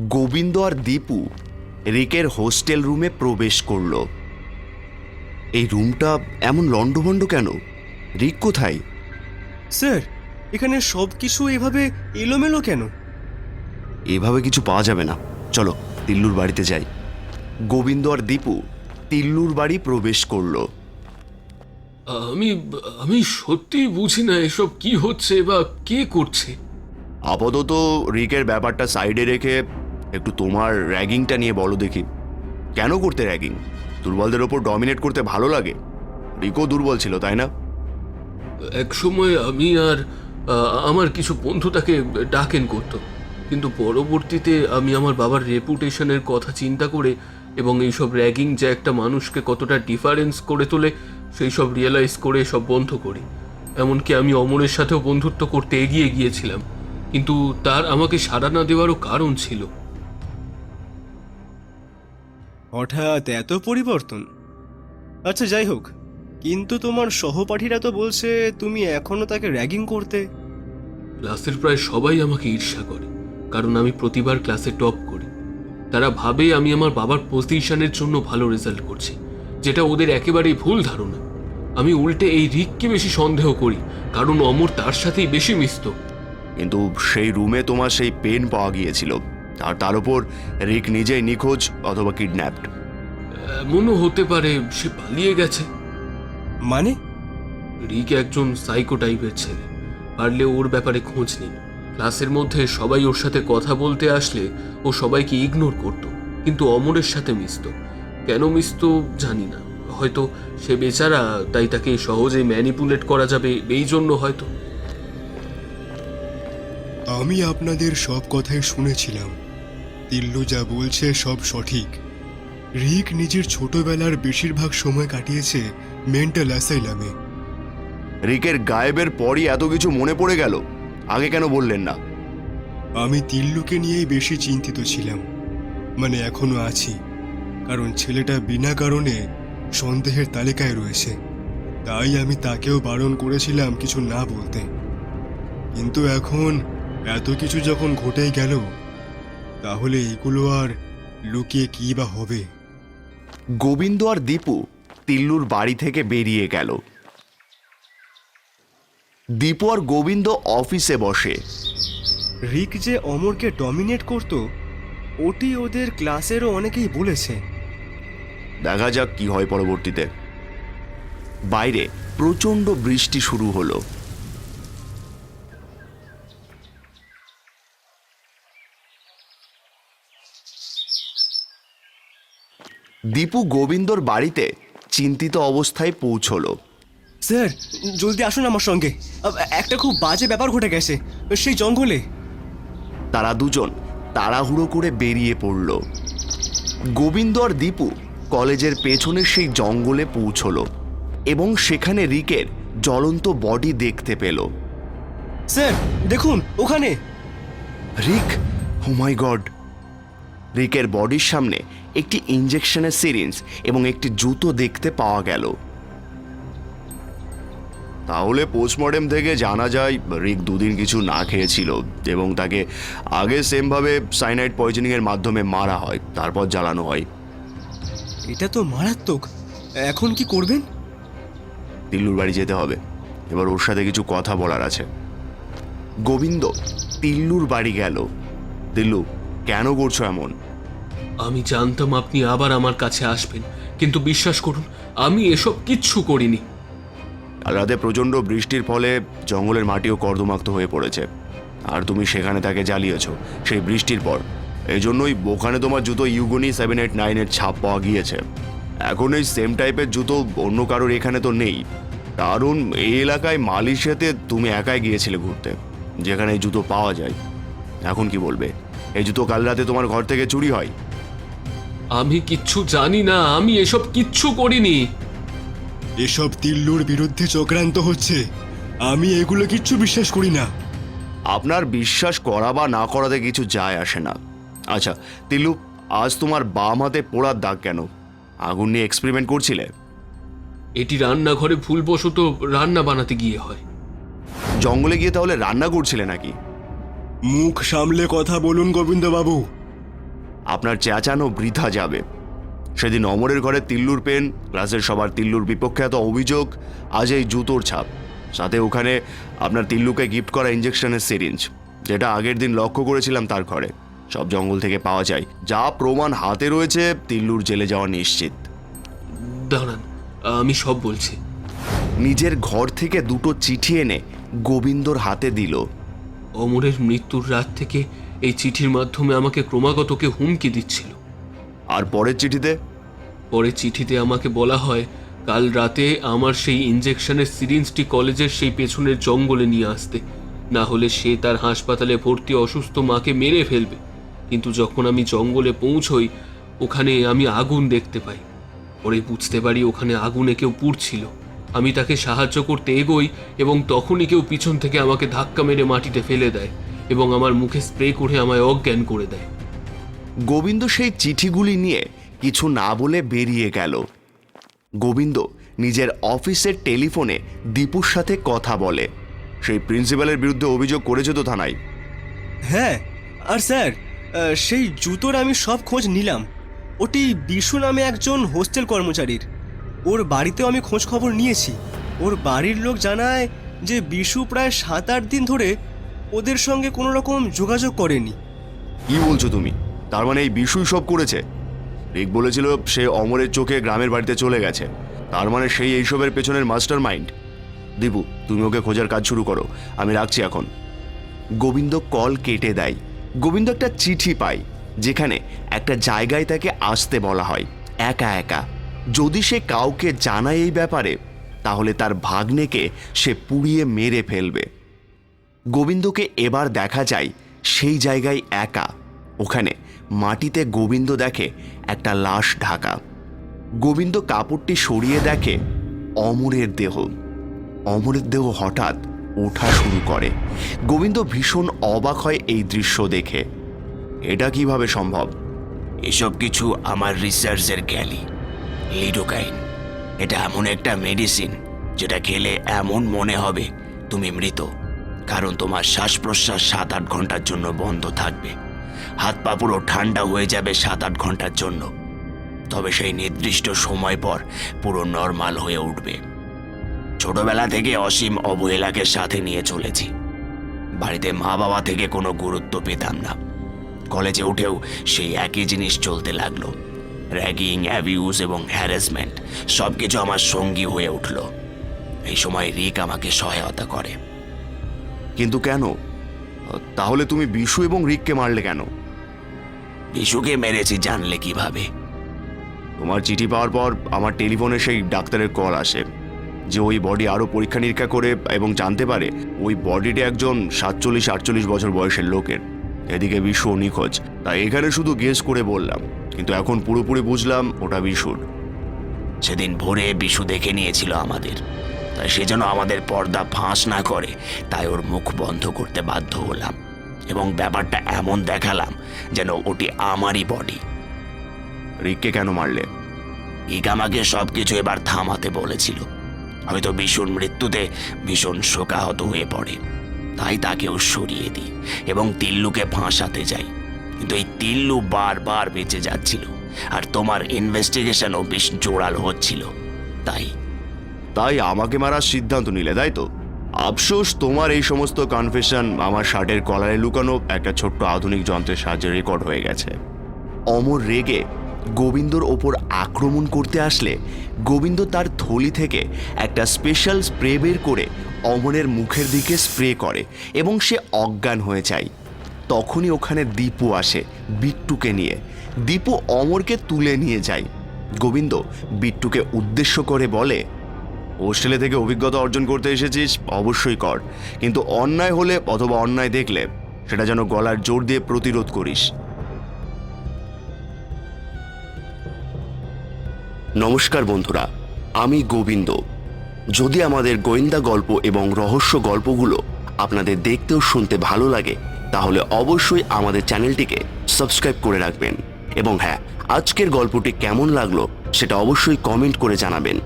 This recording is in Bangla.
গোবিন্দ আর দীপু রিকের হোস্টেল রুমে প্রবেশ করল। এই রুমটা এমন লণ্ডভণ্ড কেন? রিক কোথায়? স্যার এখানে সব কিছু এভাবে এলোমেলো কেন? এভাবে কিছু পাওয়া যাবে না। চলো তিল্লুর বাড়িতে যাই। গোবিন্দ আর দীপু তিল্লুর বাড়ি প্রবেশ করল। আমি আমি সত্যি বুঝি না এসব কি হচ্ছে বা কে করছে। আপাতত রিকের ব্যাপারটা সাইডে রেখে একটু তোমার র্যাগিংটা নিয়ে বলো দেখি। কেন করতে র্যাগিং? দুর্বলদের ওপর ডমিনেট করতে ভালো লাগে। রিকও দুর্বল ছিল, তাই না? এক সময় আমি আর আমার কিছু বন্ধু তাকে ডাকেন করত। কিন্তু পরবর্তীতে আমি আমার বাবার রেপুটেশনের কথা চিন্তা করে এবং এইসব র্যাগিং যে একটা মানুষকে কতটা ডিফারেন্স করে তোলে, সেই সব রিয়েলাইজ করে সব বন্ধ করি। এমনকি আমি অমরের সাথেও বন্ধুত্ব করতে এগিয়ে গিয়েছিলাম। কিন্তু তার আমাকে সাড়া না দেওয়ারও কারণ ছিল। হঠাৎ এত পরিবর্তন? আচ্ছা যাই হোক কিন্তু তোমার সহপাঠীরা তো বলছে তুমি এখনও তাকে র্যাগিং করতে। ক্লাসের প্রায় সবাই আমাকে ঈর্ষা করে কারণ আমি প্রতিবার ক্লাসে টপ করি। তারা ভাবে আমি আমার বাবার পজিশনের জন্য ভালো রেজাল্ট করছি যেটা ওদের একেবারেই ভুল ধারণা। আমি উল্টে এই রিককে বেশি সন্দেহ করি কারণ অমর তার সাথেই বেশি মিশত। কিন্তু সেই রুমে তোমার সেই পেন পাওয়া গিয়েছিল। আর তার উপর রিক নিজেই নিখোঁজ অথবা কিডন্যাপড। এমনও হতে পারে সে পালিয়ে গেছে। মানে? রিক একজন সাইকো টাইপের ছেলে। পারলে ওর ব্যাপারে খোঁজ নিন। ক্লাসের মধ্যে সবাই ওর সাথে কথা বলতে আসলে ও সবাইকে ইগনোর করত কিন্তু অমরের সাথে মিশত। কেন মিশত জানি না। হয়তো সে বেচারা তাই তাকে সহজে ম্যানিপুলেট করা যাবে এই জন্য হয়তো। আমি আপনাদের সব কথাই শুনেছিলাম। তিল্লু যা বলছে সব সঠিক। রিক নিজের ছোটবেলার বেশিরভাগ সময় কাটিয়েছে মেন্টাল অ্যাসাইলামে। রিকের গায়েবের পরই এত কিছু মনে পড়ে গেল। আগে কেন বললেন না? আমি তিল্লুকে নিয়েই বেশি চিন্তিত ছিলাম। মানে এখনও আছি। কারণ ছেলেটা বিনা কারণে সন্দেহের তালিকায় রয়েছে। তাই আমি তাকেও বারণ করেছিলাম কিছু না বলতে। কিন্তু এখন এত কিছু যখন ঘটেই গেল তাহলে এগুলো আর লুকিয়ে কী বা হবে? গোবিন্দ আর দীপু তিল্লুর বাড়ি থেকে বেরিয়ে গেল। দীপু আর গোবিন্দ অফিসে বসে। রিক যে অমরকে ডমিনেট করত ওটি ওদের ক্লাসেরও অনেকেই বলেছে। দেখা যাক কি হয় পরবর্তীতে। বাইরে প্রচণ্ড বৃষ্টি শুরু হলো। দীপু গোবিন্দর বাড়িতে চিন্তিত অবস্থায় পৌঁছলো। স্যার জলদি আসুন আমার সঙ্গে। একটা খুব বাজে ব্যাপার ঘটে গেছে সেই জঙ্গলে। তারা দুজন তাড়াহুড়ো করে বেরিয়ে পড়ল। গোবিন্দ আর দীপু কলেজের পেছনের সেই জঙ্গলে পৌঁছলো এবং সেখানে রিকের জ্বলন্ত বডি দেখতে পেল। স্যার দেখুন ওখানে। রিক ও মাই গড। রিকের বডির সামনে একটি ইঞ্জেকশনের সিরিঞ্জ এবং একটি জুতো দেখতে পাওয়া গেল। তাহলে পোস্টমর্টেম থেকে জানা যায় রিক দুদিন কিছু না খেয়েছিল এবং তাকে আগে সেমভাবে সাইনাইড পয়জনিংয়ের মাধ্যমে মারা হয় তারপর জ্বালানো হয়। এটা তো মারাত্মক। এখন কি করবেন? তিল্লুর বাড়ি যেতে হবে। এবার ওর সাথে কিছু কথা বলার আছে। গোবিন্দ তিল্লুর বাড়ি গেল। তিল্লু কেন করছ এমন? আমি জানতাম আপনি আবার আমার কাছে আসবেন, কিন্তু বিশ্বাস করুন, আমি এসব কিচ্ছু করিনি। রাতে প্রচণ্ড বৃষ্টির ফলে জঙ্গলের মাটিও কর্দমাক্ত হয়ে পড়েছে। আর তুমি সেখানে তাকে জ্বালিয়েছ, সেই বৃষ্টির পর। এই জন্যই ওখানে তোমার জুতো ইউগনি সেভেন এইট নাইনের ছাপ পাওয়া গিয়েছে। এখন এই সেম টাইপের জুতো অন্য কারোর এখানে তো নেই। কারণ এই এলাকায় মালয়েশিয়াতে তুমি একাই গিয়েছিলে ঘুরতে, যেখানে এই জুতো পাওয়া যায়। এখন কি বলবে? এই জুতো কাল রাতে তোমার ঘর থেকে চুরি হয়। আমি কিচ্ছু জানি না আমি এসব কিচ্ছু করিনি। এসব তিল্লুর বিরুদ্ধে চক্রান্ত হচ্ছে। আমি এগুলো কিচ্ছু বিশ্বাস করি না। আপনার বিশ্বাস করা বা না করাতে কিছু যায় আসে না। আচ্ছা তিলু আজ তোমার বাম হাতে পোড়ার দাগ কেন? আগুন নিয়ে এক্সপেরিমেন্ট করছিলে? এটি রান্নাঘরে ভুলবশত রান্না বানাতে গিয়ে হয়। জঙ্গলে গিয়ে তাহলে রান্না করছিলে নাকি? মুখ সামলে কথা বলুন গোবিন্দবাবু। আপনার চেঁচানো বৃথা যাবে। সেদিন অমরের ঘরে তিল্লুর পেন ক্লাসের সবার তিল্লুর বিপক্ষে এত অভিযোগ আজ এই জুতোর ছাপ। সাথে ওখানে আপনার তিল্লুকে গিফট করা ইঞ্জেকশনের সিরিঞ্জ যেটা আগের দিন লক্ষ্য করেছিলাম তার ঘরে। সব জঙ্গল থেকে পাওয়া যায়। যা প্রমাণ হাতে রয়েছে তিল্লুর জেলে যাওয়া নিশ্চিত। দাঁড়ান আমি সব বলছি। নিজের ঘর থেকে দুটো চিঠি এনে গোবিন্দর হাতে দিল। অমরের মৃত্যুর রাত থেকে এই চিঠির মাধ্যমে আমাকে ক্রমাগত কেউ হুমকি দিচ্ছিল। আর পরের চিঠিতে? পরে চিঠিতে আমাকে বলা হয় কাল রাতে আমার সেই ইঞ্জেকশনের সিরিঞ্জটি কলেজের সেই পেছনের জঙ্গলে নিয়ে আসতে। না হলে সে তার হাসপাতালে ভর্তি অসুস্থ মাকে মেরে ফেলবে। কিন্তু যখন আমি জঙ্গলে পৌঁছই ওখানে আমি আগুন দেখতে পাই। পরে বুঝতে পারি ওখানে আগুনে কেউ পুড়ছিল। আমি তাকে সাহায্য করতে এগোই এবং তখনই কেউ পিছন থেকে আমাকে ধাক্কা মেরে মাটিতে ফেলে দেয়। এবং আমার মুখে স্প্রে করে আমায় অজ্ঞান করে দেয়। গোবিন্দ সেই চিঠিগুলি নিয়ে কিছু না বলে বেরিয়ে গেল। গোবিন্দ নিজের অফিসের টেলিফোনে দীপুর সাথে কথা বলে। সেই প্রিন্সিপালের বিরুদ্ধে অভিযোগ করেছে তো থানায়। হ্যাঁ আর স্যার সেই জুতোর আমি সব খোঁজ নিলাম। ওটি বিশু নামে একজন হোস্টেল কর্মচারীর। ওর বাড়িতেও আমি খোঁজ খবর নিয়েছি। ওর বাড়ির লোক জানায় যে বিশু প্রায় সাত আট দিন ধরে ওদের সঙ্গে কোনো রকম যোগাযোগ করেনি। কি বলছো তুমি? তার মানে এই বিশুই সব করেছে? রিক বলেছিল সে অমরের চোখে গ্রামের বাড়িতে চলে গেছে। তার মানে সেই এইসবের পেছনের মাস্টার মাইন্ড দীপু, তুমি ওকে খোঁজার কাজ শুরু করো। আমি রাখছি এখন। গোবিন্দ কল কেটে দেয়। গোবিন্দ একটা চিঠি পায়, যেখানে একটা জায়গায় তাকে আসতে বলা হয়, একা একা। যদি সে কাউকে জানায় এই ব্যাপারে, তাহলে তার ভাগ্নেকে সে পুড়িয়ে মেরে ফেলবে। গোবিন্দকে এবার দেখা যায় সেই জায়গায় একা। ওখানে মাটিতে গোবিন্দ দেখে একটা লাশ ঢাকা। গোবিন্দ কাপড়টি সরিয়ে দেখে অমরের দেহ। অমরের দেহ হঠাৎ ওঠা শুরু করে। গোবিন্দ ভীষণ অবাক হয় এই দৃশ্য দেখে। এটা কীভাবে সম্ভব? এসব কিছু আমার রিসার্চের জ্ঞানী লিডোকাইন। এটা এমন একটা মেডিসিন যেটা খেলে এমন মনে হবে তুমি মৃত। কারণ তোমার শ্বাস প্রশ্বাস সাত আট ঘণ্টার জন্য বন্ধ থাকবে। হাত পা পুরো ঠান্ডা হয়ে যাবে সাত আট ঘণ্টার জন্য। তবে সেই নির্দিষ্ট সময় পর পুরো নর্মাল হয়ে উঠবে। ছোটবেলা থেকে অসীম অবহেলাকে সাথে নিয়ে চলেছি। বাড়িতে মা বাবা থেকে কোনো গুরুত্ব পেতাম না। কলেজে উঠেও সেই একই জিনিস চলতে লাগল। র্যাগিং, অ্যাবিউজ এবং হ্যারাসমেন্ট সব কিছু আমার সঙ্গী হয়ে উঠল। এই সময় রিক আমাকে সহায়তা করে। কিন্তু কেন? তাহলে তুমি বিশু এবং রিককে মারলে কেন? বিশুকে মেরেছি জানলে কীভাবে? তোমার চিঠি পাওয়ার পর আমার টেলিফোনে সেই ডাক্তারের কল আসে যে ওই বডি আরও পরীক্ষা নিরীক্ষা করে এবং জানতে পারে ওই বডিটা একজন সাতচল্লিশ আটচল্লিশ বছর বয়সের লোকের। এদিকে বিশ্ব নিখোঁজ তাই এখানে শুধু গেস করে বললাম কিন্তু এখন পুরোপুরি বুঝলাম ওটা বিশুর। সেদিন ভোরে বিশু দেখে নিয়েছিল আমাদের। তাই সে যেন আমাদের পর্দা ফাঁস না করে তাই ওর মুখ বন্ধ করতে বাধ্য হলাম এবং ব্যাপারটা এমন দেখালাম যেন ওটি আমারই বডি রিককে কেন মারলে? ইক আমাকে সবকিছু এবার থামাতে বলেছিল। হয়তো ভীষণ মৃত্যুতে ভীষণ শোকাহত হয়ে পড়ে। তাই তাকেও সরিয়ে দিই এবং তিল্লুকে ফাঁসাতে যাই। কিন্তু এই তিল্লু বারবার বেঁচে যাচ্ছিল আর তোমার ইনভেস্টিগেশনও বেশ জোরাল হচ্ছিল। তাই তাই আমাকে মারার সিদ্ধান্ত নিলে, তাই তো? আফসোস, তোমার এই সমস্ত কনফেশন আমার শার্টের কলারে লুকানো একটা ছোট্ট আধুনিক যন্ত্রের সাহায্যে রেকর্ড হয়ে গেছে। অমর রেগে গোবিন্দর ওপর আক্রমণ করতে আসলে গোবিন্দ তার থলি থেকে একটা স্পেশাল স্প্রে বের করে অমরের মুখের দিকে স্প্রে করে এবং সে অজ্ঞান হয়ে যায়। তখনই ওখানে দীপু আসে বিট্টুকে নিয়ে। দীপু অমরকে তুলে নিয়ে যায়। গোবিন্দ বিট্টুকে উদ্দেশ্য করে বলে হোস্টেলে থেকে অভিজ্ঞতা অর্জন করতে এসেছিস, অবশ্যই কর। কিন্তু অন্যায় হলে অথবা অন্যায় দেখলে সেটা যেন গলার জোর দিয়ে প্রতিরোধ করিস। নমস্কার বন্ধুরা, আমি গোবিন্দ। যদি আমাদের গোয়েন্দা গল্প এবং রহস্য গল্পগুলো আপনাদের দেখতে ও শুনতে ভালো লাগে, তাহলে অবশ্যই আমাদের চ্যানেলটিকে সাবস্ক্রাইব করে রাখবেন। এবং হ্যাঁ আজকের গল্পটি কেমন লাগল সেটা অবশ্যই কমেন্ট করে জানাবেন।